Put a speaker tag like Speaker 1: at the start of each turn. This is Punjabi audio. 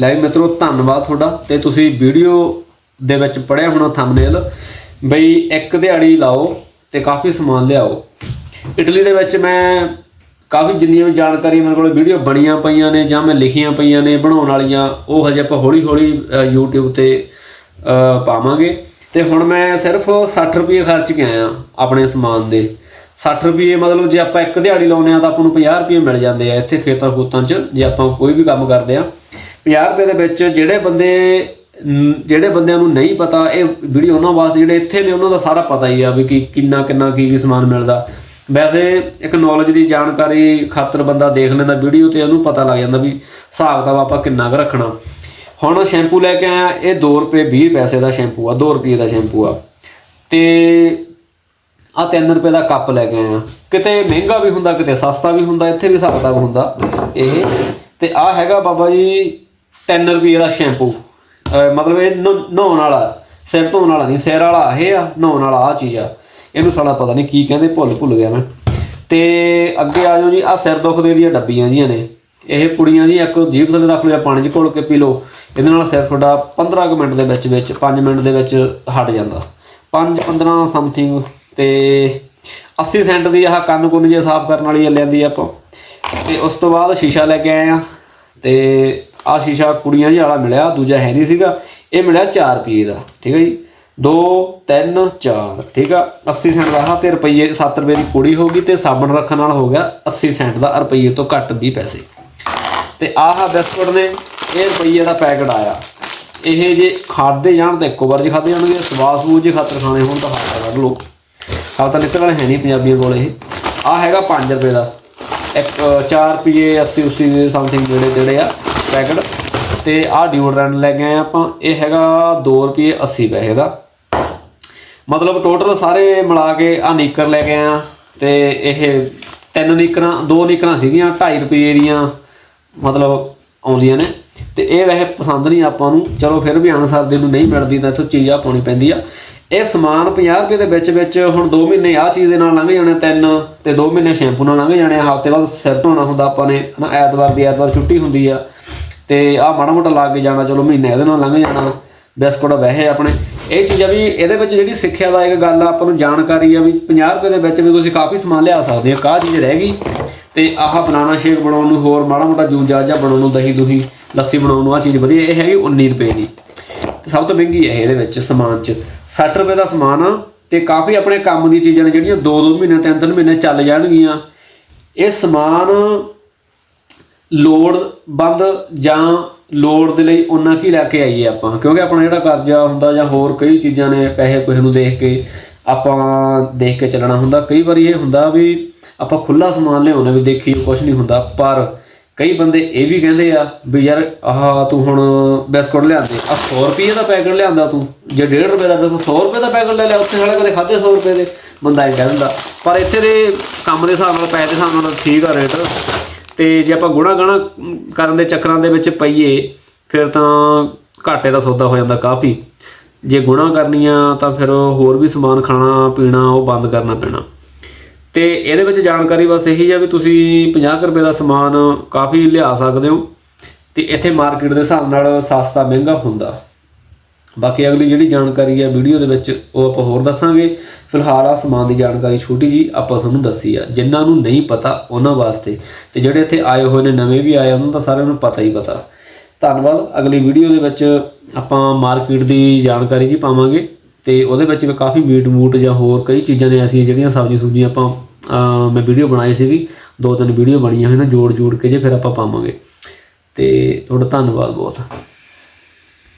Speaker 1: ਲੈ ਵੀ ਮਿੱਤਰੋ ਧੰਨਵਾਦ ਤੁਹਾਡਾ। ਤੇ ਤੁਸੀਂ ਵੀਡੀਓ ਦੇ ਵਿੱਚ ਪੜਿਆ ਹੋਣਾ ਥੰਬਨੇਲ ਬਈ ਇੱਕ ਦਿਹਾੜੀ ਲਾਓ ਤੇ ਕਾਫੀ ਸਮਾਨ ਲਿਆਓ। ਇਟਲੀ ਦੇ ਵਿੱਚ ਮੈਂ ਕਾਫੀ ਜਿੰਨੀਆਂ ਵੀ ਜਾਣਕਾਰੀ ਮੇਰੇ ਕੋਲ ਵੀਡੀਓ ਬਣੀਆਂ ਪਈਆਂ ਨੇ ਜਾਂ ਮੈਂ ਲਿਖੀਆਂ ਪਈਆਂ ਨੇ ਬਣਾਉਣ ਵਾਲੀਆਂ ਉਹ ਹਜੇ ਆਪਾਂ ਹੌਲੀ ਹੌਲੀ ਅ, YouTube ਤੇ ਪਾਵਾਂਗੇ। ਤੇ ਹੁਣ ਮੈਂ ਸਿਰਫ 60 ਰੁਪਏ ਖਰਚ ਕੇ ਆਇਆ ਆਪਣੇ ਸਮਾਨ ਦੇ। 60 ਰੁਪਏ ਮਤਲਬ ਜੇ ਆਪਾਂ ਇੱਕ ਦਿਹਾੜੀ ਲਾਉਂਦੇ ਆ ਤਾਂ ਆਪਾਂ ਨੂੰ 50 ਰੁਪਏ ਮਿਲ ਜਾਂਦੇ ਆ ਇੱਥੇ ਖੇਤਾਂ ਖੂਤਾਂ 'ਚ ਜੇ ਆਪਾਂ ਕੋਈ ਵੀ ਕੰਮ ਕਰਦੇ ਆ 50 ਰੁਪਏ ਦੇ ਵਿੱਚ ਜਿਹੜੇ ਬੰਦੇ ਜਿਹੜੇ ਬੰਦਿਆਂ ਨੂੰ ਨਹੀਂ ਪਤਾ, ਇਹ ਵੀਡੀਓ ਉਹਨਾਂ ਵਾਸਤੇ ਜਿਹੜੇ ਇੱਥੇ ਨੇ, ਉਹਨਾਂ ਦਾ ਸਾਰਾ ਪਤਾ ਹੀ ਆ ਵੀ ਕੀ, ਕਿੰਨਾ ਕਿੰਨਾ, ਕੀ ਕੀ ਸਮਾਨ ਮਿਲਦਾ। ਵੈਸੇ ਇੱਕ ਨੌਲੇਜ ਦੀ ਜਾਣਕਾਰੀ ਖਾਤਰ ਬੰਦਾ ਦੇਖ ਲੈਂਦਾ ਵੀਡੀਓ ਤੇ ਉਹਨੂੰ ਪਤਾ ਲੱਗ ਜਾਂਦਾ ਵੀ ਹਿਸਾਬ ਦਾ ਆਪਾਂ ਕਿੰਨਾ ਕੁ ਰੱਖਣਾ। ਹੁਣ ਸ਼ੈਂਪੂ ਲੈ ਕੇ ਆਇਆ, ਇਹ 2 ਰੁਪਏ 20 ਪੈਸੇ ਦਾ ਸ਼ੈਂਪੂ ਆ 2 ਰੁਪਏ ਦਾ ਸ਼ੈਂਪੂ ਆ। ਤੇ ਆ 3 ਰੁਪਏ ਦਾ ਕੱਪ ਲੈ ਕੇ ਆਇਆ। ਕਿਤੇ ਮਹਿੰਗਾ ਵੀ ਹੁੰਦਾ, ਕਿਤੇ ਸਸਤਾ ਵੀ ਹੁੰਦਾ, ਇੱਥੇ ਵੀ ਹਿਸਾਬ ਕਿਤਾਬ ਹੁੰਦਾ ਇਹ। ਤੇ ਆ ਹੈਗਾ ਬਾਬਾ ਜੀ 3 ਰੁਪਏ ਦਾ ਸ਼ੈਂਪੂ ਮਤਲਬ ਇਹ ਨਹ- ਨਹਾਉਣ ਵਾਲਾ, ਸਿਰ ਧੋਣ ਵਾਲਾ ਨਹੀਂ, ਸਿਰ ਵਾਲਾ ਇਹ ਆ, ਨਹਾਉਣ ਵਾਲਾ ਆ ਚੀਜ਼ ਆ। ਇਹਨੂੰ ਸਾਲਾ ਪਤਾ ਨਹੀਂ ਕੀ ਕਹਿੰਦੇ, ਭੁੱਲ ਭੁੱਲ ਗਿਆ ਮੈਂ। ਤੇ ਅੱਗੇ ਆ ਜਾਓ ਜੀ ਆ ਸਿਰ ਦੁਖਦੇ ਦੀਆਂ ਡੱਬੀਆਂ ਜੀਆਂ ਨੇ। ਇਹ ਕੁੜੀਆਂ ਜੀ, ਇੱਕ ਜੀਭ ਥੱਲੇ ਰੱਖ ਲਿਆ, ਪਾਣੀ 'ਚ ਘੋਲ ਕੇ ਪੀ ਲਓ। ਇਹਦੇ ਨਾਲ ਸਿਰ ਤੁਹਾਡਾ 15 ਕੁ ਮਿੰਟ ਦੇ ਵਿੱਚ ਵਿੱਚ 5 ਮਿੰਟ ਦੇ ਵਿੱਚ ਹਟ ਜਾਂਦਾ। 5 15 ਸਮਥਿੰਗ ਤੇ 80 ਸੈਂਟ ਦੀ ਆਹ ਕੰਨ ਕੁੰਨ ਜੇ ਸਾਫ਼ ਕਰਨ ਵਾਲੀ ਲੈਂਦੀ ਆਪਾਂ। ਤੇ ਉਸ ਤੋਂ ਬਾਅਦ ਸ਼ੀਸ਼ਾ ਲੈ ਕੇ ਆਏ ਆ। ਤੇ ਆ ਸ਼ੀਸ਼ਾ ਕੁੜੀਆਂ ਜੀ ਵਾਲਾ ਮਿਲਿਆ, ਦੂਜਾ ਹੈ ਨਹੀਂ ਸੀਗਾ। ਇਹ ਮਿਲਿਆ 4 ਰੁਪਏ ਦਾ, ਠੀਕ ਹੈ ਜੀ। 2 3 4 ਠੀਕ ਆ। 80 ਸੈਂਟ ਦਾ ਹਾਂ ਤੇ ਰੁਪਏ 7 ਰੁਪਏ ਦੀ ਕੁੜੀ ਹੋ ਗਈ ਤੇ ਸਾਬਣ ਰੱਖਣ ਨਾਲ ਹੋ ਗਿਆ 80 ਸੈਂਟ ਦਾ ਰੁਪਏ ਤੋਂ ਘੱਟ 20 ਪੈਸੇ। ਤੇ ਆਹ ਬਿਸਕੁਟ ਨੇ, ਇਹ ਰੁਪਈਏ ਦਾ ਪੈਕਟ ਆਇਆ। ਇਹ ਜੇ ਖਾਦੇ ਜਾਣ ਤਾਂ ਇੱਕੋ ਵਾਰ ਜੇ ਖਾਦੇ ਜਾਣਗੇ ਸਵਾਸ ਸੂਜ ਜੇ ਖਾਤਰ ਖਾਣੇ ਹੋਣ ਤਾਂ ਹੱਥ ਕੱਢ ਲਓ। ਖਾਤਾ ਤਾਂ ਨਿਕਲ ਵਾਲੇ ਹੈ ਨਹੀਂ ਪੰਜਾਬੀਆਂ ਕੋਲ ਇਹ। ਆ ਹੈਗਾ 5 ਰੁਪਏ ਦਾ। ਇੱਕ 4 ਰੁਪਏ 80 80 ਦੇ ਸਮਥਿੰਗ ਜਿਹੜੇ ਜਿਹੜੇ ਆ। ਪੈਕਟ ਤੇ ਆਹ ਡਿਓਡਰੈਂਟ ਲੈ ਕੇ ਆਏ ਆਪਾਂ। ਇਹ ਹੈਗਾ 2 ਰੁਪਏ 80 ਪੈਸੇ ਦਾ। ਮਤਲਬ ਟੋਟਲ ਸਾਰੇ ਮਿਲਾ ਕੇ ਆ ਨੀਕਰ ਲੈ ਕੇ ਆਇਆ। ਤੇ ਇਹ ਤਿੰਨ ਨੀਕਰਾਂ, ਦੋ ਨੀਕਰਾਂ ਸੀਗੀਆਂ 2.5 ਰੁਪਏ ਦੀਆਂ ਮਤਲਬ ਆਉਂਦੀਆਂ ਨੇ। ਤੇ ਇਹ ਵੈਸੇ ਪਸੰਦ ਨਹੀਂ ਆਪਾਂ ਨੂੰ। ਚਲੋ ਫਿਰ ਵੀ ਅਨਸਰਦੇ ਨੂੰ ਨਹੀਂ ਮਿਲਦੀ ਤਾਂ ਇੱਥੋਂ ਚੀਜ਼ ਆ ਪਾਉਣੀ ਪੈਂਦੀ ਆ। ਇਹ ਸਮਾਨ 50 ਰੁਪਏ ਦੇ ਵਿੱਚ ਵਿੱਚ ਹੁਣ 2 ਮਹੀਨੇ ਆ ਚੀਜ਼ ਦੇ ਨਾਲ ਲੰਘ ਜਾਣੇ ਤਿੰਨ ਤੇ 2 ਮਹੀਨੇ ਸ਼ੈਂਪੂ ਨਾਲ ਲੰਘ ਜਾਣੇ। ਹਫ਼ਤੇ ਬਾਅਦ ਸਿਰ ਧੋਣਾ ਹੁੰਦਾ ਆਪਾਂ ਨੇ ਨਾ ਐਤਵਾਰ ਦੀ ਐਤਵਾਰ ਛੁੱਟੀ ਹੁੰਦੀ ਆ। ਤੇ ਆ ਮਾੜਾ ਮੋਟਾ ਲਾ ਕੇ ਜਾਣਾ, ਚਲੋ ਮਹੀਨਾ ਇਹਦੇ ਨਾਲ ਲੰਘ ਜਾਣਾ ਬਿਸਕੁਟ, ਵੈਸੇ ਆਪਣੇ। ਇਹ ਚੀਜ਼ਾਂ ਵੀ ਇਹਦੇ ਵਿੱਚ ਜਿਹੜੀ ਸਿੱਖਿਆ ਦਾ ਇੱਕ ਗੱਲ ਆ, ਆਪਾਂ ਨੂੰ ਜਾਣਕਾਰੀ ਆ ਵੀ 50 ਰੁਪਏ ਦੇ ਵਿੱਚ ਵੀ ਤੁਸੀਂ ਕਾਫੀ ਸਮਾਨ ਲਿਆ ਸਕਦੇ ਹੋ, ਕਾਹ ਚੀਜ਼ ਰਹਿ ਗਈ। ਤੇ ਆਹ ਬਨਾਨਾ ਸ਼ੇਕ ਬਣਾਉਣ ਨੂੰ ਹੋਰ ਮਾੜਾ ਮੋਟਾ ਜੂਸ ਜਾਜਾ ਬਣਾਉਣ ਨੂੰ, ਦਹੀਂ ਦੁਹੀ, ਲੱਸੀ ਬਣਾਉਣ ਨੂੰ ਆ ਚੀਜ਼ ਵਧੀਆ, ਇਹ ਹੈਗੀ 19 ਰੁਪਏ ਦੀ। ਤੇ ਸਭ ਤੋਂ ਮਹਿੰਗੀ ਹੈ ਇਹਦੇ ਵਿੱਚ ਸਮਾਨ ਚ। 60 ਰੁਪਏ ਦਾ ਸਮਾਨ ਆ, ਤੇ ਕਾਫੀ ਆਪਣੇ ਕੰਮ ਦੀ ਚੀਜ਼ਾਂ ਨੇ, ਜਿਹੜੀਆਂ 2-2 ਮਹੀਨੇ 3-3 ਮਹੀਨੇ ਚੱਲ ਜਾਣਗੀਆਂ। ਇਹ ਸਮਾਨ ਲੋੜਵੰਦ ਜਾਂ ਲੋੜ ਦੇ ਲਈ ਉਹਨਾਂ ਕੀ ਲੈ ਕੇ ਆਈਏ ਆਪਾਂ? ਕਿਉਂਕਿ ਆਪਣਾ ਜਿਹੜਾ ਕਰਜ਼ਾ ਹੁੰਦਾ ਜਾਂ ਹੋਰ ਕਈ ਚੀਜ਼ਾਂ ਨੇ, ਪੈਸੇ ਕਿਸੇ ਨੂੰ ਦੇਖ ਕੇ ਆਪਾਂ ਦੇਖ ਕੇ ਚੱਲਣਾ ਹੁੰਦਾ। ਕਈ ਵਾਰੀ ਇਹ ਹੁੰਦਾ ਵੀ ਆਪਾਂ ਖੁੱਲਾ ਸਮਾਨ ਲਿਆਉਣਾ ਵੀ ਦੇਖੀ ਕੁਝ ਨਹੀਂ ਹੁੰਦਾ। ਪਰ ਕਈ ਬੰਦੇ ਇਹ ਵੀ ਕਹਿੰਦੇ ਆ ਵੀ ਯਾਰ, ਆਹ ਤੂੰ ਹੁਣ ਬਿਸਕੁਟ ਲਿਆਂਦੇ। ਆ 100 ਰੁਪਏ ਦਾ ਪੈਕਟ ਲਿਆਂਦਾ ਤੂੰ। ਜੇ 1.5 ਰੁਪਏ ਦਾ ਬਿਸਕੁਟ 100 ਰੁਪਏ ਦਾ ਪੈਕਟ ਲੈ ਲਿਆ, ਉੱਥੇ ਸਾਲਾ ਕਦੇ ਖਾਦੇ 100 ਰੁਪਏ ਦੇ? ਬੰਦਾ ਇਹ ਕਹਿ ਦਿੰਦਾ। ਪਰ ਇੱਥੇ ਦੇ ਕੰਮ ਦੇ ਹਿਸਾਬ ਨਾਲ, ਪੈਸੇ ਦੇ ਹਿਸਾਬ ਨਾਲ ਠੀਕ ਆ ਰੇਟ। ਤੇ ਜੇ ਆਪਾਂ ਗੁਣਾ ਗਾਣਾ ਕਰਨ ਦੇ ਚੱਕਰਾਂ ਦੇ ਵਿੱਚ ਪਈਏ, ਫਿਰ ਤਾਂ ਘਾਟੇ ਦਾ ਸੌਦਾ ਹੋ ਜਾਂਦਾ ਕਾਫੀ। ਜੇ ਗੁਣਾ ਕਰਨੀਆਂ ਤਾਂ ਫਿਰ ਹੋਰ ਵੀ ਸਮਾਨ ਖਾਣਾ, ਪੀਣਾ, ਉਹ ਬੰਦ ਕਰਨਾ ਪੈਣਾ। ਤੇ ਇਹਦੇ ਵਿੱਚ ਜਾਣਕਾਰੀ ਬਸ ਇਹੀ ਆ ਵੀ ਤੁਸੀਂ 50 ਕੁ ਰੁਪਏ ਦਾ ਸਮਾਨ ਕਾਫੀ ਲਿਆ ਸਕਦੇ ਹੋ। ਤੇ ਇੱਥੇ ਮਾਰਕੀਟ ਦੇ ਹਿਸਾਬ ਨਾਲ ਸਸਤਾ ਮਹਿੰਗਾ ਹੁੰਦਾ। ਬਾਕੀ ਅਗਲੀ ਜਿਹੜੀ ਜਾਣਕਾਰੀ ਹੈ ਵੀਡੀਓ ਦੇ ਵਿੱਚ, ਉਹ ਆਪਾਂ ਹੋਰ ਦੱਸਾਂਗੇ। ਫਿਲਹਾਲ ਆ ਸਮਾਨ ਦੀ ਜਾਣਕਾਰੀ ਛੋਟੀ ਜੀ ਆਪਾਂ ਤੁਹਾਨੂੰ ਦੱਸੀ ਆ। ਜਿਨ੍ਹਾਂ ਨੂੰ ਨਹੀਂ ਪਤਾ, ਉਹਨਾਂ ਵਾਸਤੇ। ਤੇ ਜਿਹੜੇ ਇੱਥੇ ਆਏ ਹੋਏ ਨੇ, ਨਵੇਂ ਵੀ ਆਏ ਉਹਨਾਂ ਦਾ ਸਾਰਿਆਂ ਨੂੰ ਪਤਾ ਹੀ ਪਤਾ। ਧੰਨਵਾਦ। ਅਗਲੀ ਵੀਡੀਓ ਦੇ ਵਿੱਚ ਆਪਾਂ ਮਾਰਕੀਟ ਦੀ ਜਾਣਕਾਰੀ ਜੀ ਪਾਵਾਂਗੇ। ਤੇ ਉਹਦੇ ਵਿੱਚ ਵੀ ਕਾਫੀ ਮੀਟ ਮੂਟ ਜਾਂ ਹੋਰ ਕਈ ਚੀਜ਼ਾਂ ਨੇ ਐਸੀਆਂ ਜਿਹੜੀਆਂ ਸਬਜ਼ੀ ਸੁਬਜ਼ੀਆਂ ਆਪਾਂ ਮੈਂ ਵੀਡੀਓ ਬਣਾਈ ਸੀਗੀ। ਦੋ ਤਿੰਨ ਵੀਡੀਓ ਬਣੀਆਂ ਹੋਈਆਂ ਨੇ ਜੋੜ ਜੋੜ ਕੇ ਜੇ ਫਿਰ ਆਪਾਂ ਪਾਵਾਂਗੇ। ਤੇ ਤੁਹਾਡਾ ਧੰਨਵਾਦ ਬਹੁਤ।